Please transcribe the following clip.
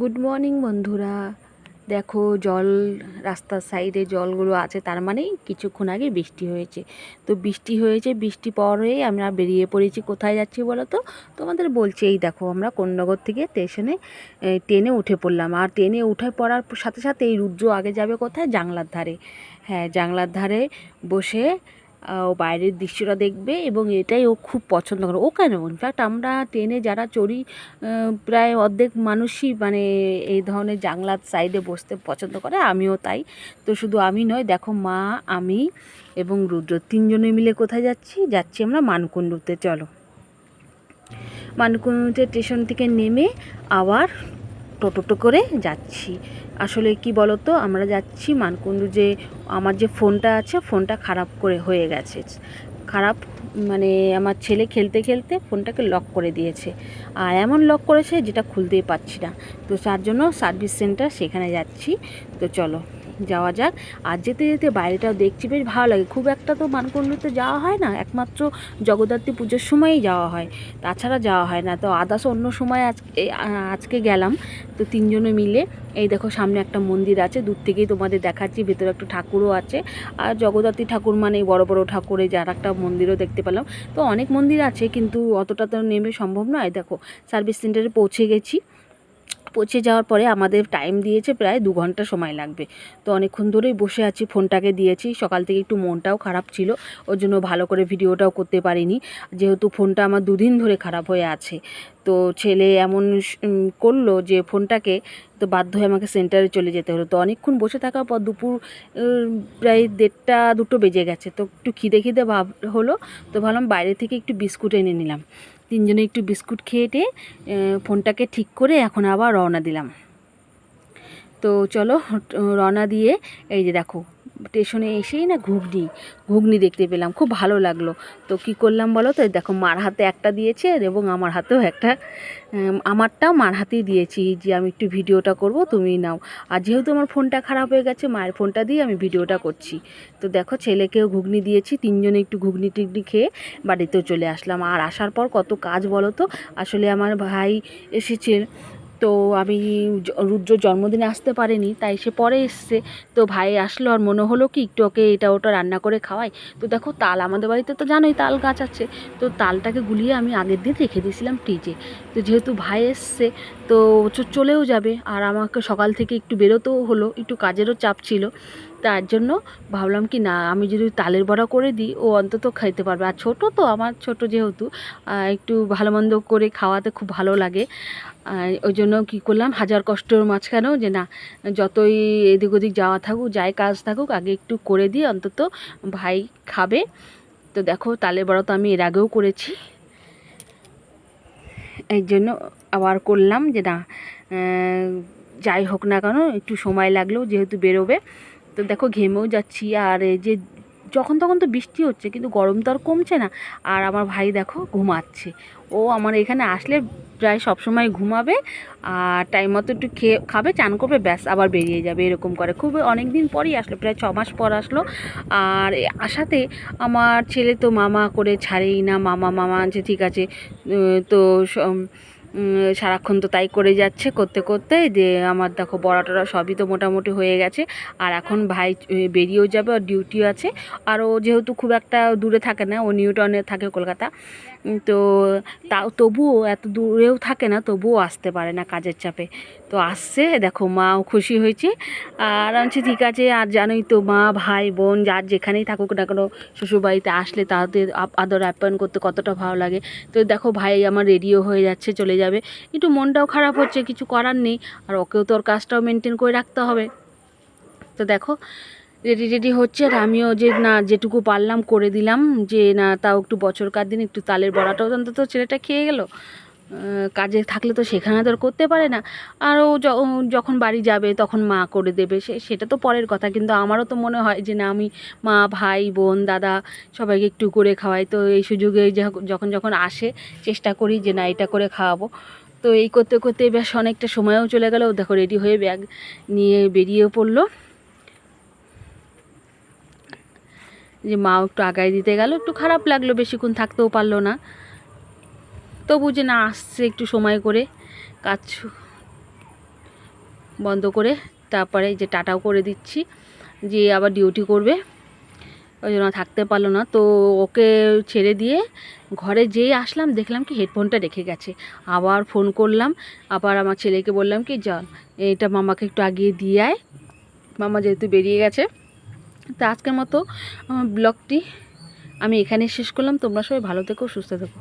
Good morning বন্ধুরা। দেখো, জল, রাস্তার সাইডে জলগুলো আছে, তার মানেই কিছুক্ষণ আগে বৃষ্টি হয়েছে। তো বৃষ্টি হয়েছে, বৃষ্টি পরেই আমরা বেরিয়ে পড়েছি। কোথায় যাচ্ছি বলো তো? তোমাদের বলছি, এই দেখো, আমরা কোন্নগর থেকে স্টেশনে ট্রেনে উঠে পড়লাম। আর ট্রেনে উঠে পড়ার সাথে সাথে এই রুদ্র আগে যাবে কোথায়? জাংলার ধারে। হ্যাঁ জাংলার ধারে বসে ও বাইরের দৃশ্যটা দেখবে এবং এটাই ও খুব পছন্দ করে। ও কেন? ইনফ্যাক্ট আমরা ট্রেনে যারা চড়ি প্রায় অর্ধেক মানুষই মানে এই ধরনের জানলার সাইডে বসতে পছন্দ করে, আমিও তাই। তো শুধু আমি নয়, দেখো মা, আমি এবং রুদ্র তিনজনে মিলে কোথায় যাচ্ছি? যাচ্ছি আমরা মানকুণ্ডুতে, চলো। মানকুণ্ডুতে স্টেশন থেকে নেমে আবার টোটোটো করে যাচ্ছি। আসলে কি বলতো, আমরা যাচ্ছি মানকুণ্ডু যে, আমার যে ফোনটা আছে, ফোনটা খারাপ করে হয়ে গেছে। খারাপ মানে আমার ছেলে খেলতে খেলতে ফোনটাকে লক করে দিয়েছে। আর এমন লক করেছে যেটা খুলতেই পারছি না। তো তার জন্য সার্ভিস সেন্টার সেখানে যাচ্ছি। তো চলো। যাওয়া যাক। আর যেতে যেতে বাইরেটাও দেখছি, বেশ ভালো লাগে। খুব একটা তো মানকুণ্ডুতে যাওয়া হয় না, একমাত্র জগদ্ধাত্রী পুজোর সময়ই যাওয়া হয়। তাছাড়া যাওয়া হয় না। তো আদার্স অন্য সময় আজকে আজকে গেলাম। তো তিনজনে মিলে, এই দেখো সামনে একটা মন্দির আছে, দূর থেকেই তোমাদের দেখাচ্ছি, ভেতরে একটা ঠাকুরও আছে। আর জগদ্ধাত্রী ঠাকুর মানে বড় বড় ঠাকুরে যার একটা মন্দিরও দেখতে পেলাম। তো অনেক মন্দির আছে, কিন্তু অতটা তো নেমে সম্ভব নয়। দেখো সার্ভিস সেন্টারে পৌঁছে গেছি। পৌঁছে যাওয়ার পরে আমাদের টাইম দিয়েছে প্রায় দু ঘণ্টা সময় লাগবে। তো অনেকক্ষণ ধরেই বসে আছি, ফোনটাকে দিয়েছি। সকাল থেকে একটু মনটাও খারাপ ছিল, ওর জন্য ভালো করে ভিডিওটাও করতে পারিনি। যেহেতু ফোনটা আমার দুদিন ধরে খারাপ হয়ে আছে, তো ছেলে এমন করল যে ফোনটাকে তো বাধ্য হয়ে আমাকে সেন্টারে চলে যেতে হলো। তো অনেকক্ষণ বসে থাকার পর দুপুর প্রায় দেড়টা দুটো বেজে গেছে। তো একটু খিদে খিদে ভাব হলো, তো ভাবলাম বাইরে থেকে একটু বিস্কুট এনে নিলাম। তিনজনে একটু বিস্কুট খেয়ে টেয়ে, ফোনটাকে ঠিক করে এখন আবার রওনা দিলাম। তো চলো রওনা দিয়ে এই যে দেখো স্টেশনে এসেই না ঘুগনি ঘুগনি দেখতে পেলাম, খুব ভালো লাগল। তো কি করলাম বলো তো দেখো মার হাতে একটা দিয়েছে এবং আমার হাতেও একটা আমারটাও মার হাতেই দিয়েছি যে আমি একটু ভিডিওটা করব তুমি নাও। আর যেহেতু আমার ফোনটা খারাপ হয়ে গেছে, মায়ের ফোনটা দিয়ে আমি ভিডিওটা করছি। তো দেখো ছেলেকেও ঘুগনি দিয়েছি, তিনজনে একটু ঘুগনি টুগনি খেয়ে বাড়িতেও চলে আসলাম। আর আসার পর কত কাজ বলো তো, আসলে আমার ভাই এসেছে তো আমি রুদ্র জন্মদিনে আসতে পারিনি, তাই সে পরে এসছে। তো ভাই আসলো আর মনে হলো কি, একটু ওকে এটা ওটা রান্না করে খাওয়াই। তো দেখো তাল আমাদের বাড়িতে তো জানোই তাল গাছ আছে। তো তালটাকে গুলিয়ে আমি আগের দিন রেখে দিয়েছিলাম ফ্রিজে তো যেহেতু ভাই এসছে, তো চলেও যাবে। আর আমাকে সকাল থেকে একটু বেরোতেও হলো, একটু কাজেরও চাপ ছিল। তার জন্য ভাবলাম কি, না, আমি যদি তালের বড়া করে দিই, ও অন্তত খাইতে পারবে। আর ছোট তো, আমার ছোট যেহেতু একটু ভালো মন্দ করে খাওয়াতে খুব ভালো লাগে। ওই জন্য কী করলাম, হাজার কষ্টর মাঝখানেও যে, না, যতই এদিক ওদিক যাওয়া থাকুক, যাই কাজ থাকুক, আগে একটু করে দিয়ে অন্তত ভাই খাবে। তো দেখো, তালের বড়া তো আমি এর আগেও করেছি। এই জন্য আবার করলাম যে, না যাই হোক না কেন, একটু সময় লাগলেও যেহেতু বেরোবে তো দেখো ঘেমেও যাচ্ছি আর যে যখন তখন তো বৃষ্টি হচ্ছে, কিন্তু গরম তো আর কমছে না। আর আমার ভাই দেখো ঘুমাচ্ছে। ও আমার এখানে আসলে প্রায় সবসময় ঘুমাবে আর টাইম মতো একটু খেয়ে খাবে, চান করবে, ব্যাস আবার বেরিয়ে যাবে এরকম করে। খুব অনেক দিন পরই আসলো, প্রায় ছ মাস পর আসলো। আর আসাতে আমার ছেলে তো মামা করে ছাড়েই না, মামা মামা আছে ঠিক আছে। তো সারাক্ষণ তো তাই করে যাচ্ছে করতে করতে, যে আমার দেখো বড়া টড়া সবই তো মোটামুটি হয়ে গেছে। আর এখন ভাই বেরিয়েও যাবে আর ডিউটি আছে। আর ও যেহেতু খুব একটা দূরে থাকে না, ও নিউটনে থাকে কলকাতা। তো তাও তবুও এত দূরেও থাকে না, তবুও আসতে পারে না কাজের চাপে। তো আসছে, দেখো মাও খুশি হয়েছে। আর আমি ঠিক আছে, আর জানোই তো মা, ভাই, বোন, যার যেখানেই থাকুক না কোনো, শ্বশুরবাড়িতে আসলে তাদের আদর আপ্যায়ন করতে কতটা ভালো লাগে। তো দেখো ভাই আমার রেডিও হয়ে যাচ্ছে, চলে যাবে। একটু মনটাও খারাপ হচ্ছে, কিছু করার নেই। আর ওকেও তো ওর কাজটাও মেনটেন করে রাখতে হবে। তো দেখো রেডি রেডি হচ্ছে আর আমিও যে না যেটুকু পারলাম করে দিলাম, যে না তাও একটু বছরকার দিন একটু তালের বড়াটাও অন্তত ছেলেটা খেয়ে গেল। কাজে থাকলে তো সেখানে তো করতে পারে না। আর ও যখন বাড়ি যাবে তখন মা করে দেবে, সে, সেটা তো পরের কথা। কিন্তু আমারও তো মনে হয় যে না আমি মা, ভাই, বোন, দাদা সবাইকে একটু করে খাওয়াই। তো এই সুযোগে যখ- যখন যখন আসে চেষ্টা করি যে না এটা করে খাওয়াবো। তো এই করতে করতে বেশ অনেকটা সময়ও চলে গেল। দেখো রেডি হয়ে ব্যাগ নিয়ে বেরিয়ে পড়ল। যে মা একটু আগায় দিতে গেল, একটু খারাপ লাগল, বেশিক্ষণ থাকতেও পারল না। তবু যে না আসছে একটু সময় করে, কাজ বন্ধ করে, তারপরে যে টাটাও করে দিচ্ছি, যে আবার ডিউটি করবে। ওই জন্য থাকতে পারল না। তো ওকে ছেড়ে দিয়ে ঘরে যেই আসলাম, দেখলাম কি হেডফোনটা রেখে গেছে। আবার ফোন করলাম, আবার আমার ছেলেকে বললাম কি চল এটা মামাকে একটু আগিয়ে দিয়ে আয়। মামা যেহেতু বেরিয়ে গেছে তো আজকের মতো ব্লগটি আমি এখানে শেষ করলাম। তোমরা সবাই ভালো থেকো সুস্থ থেকো।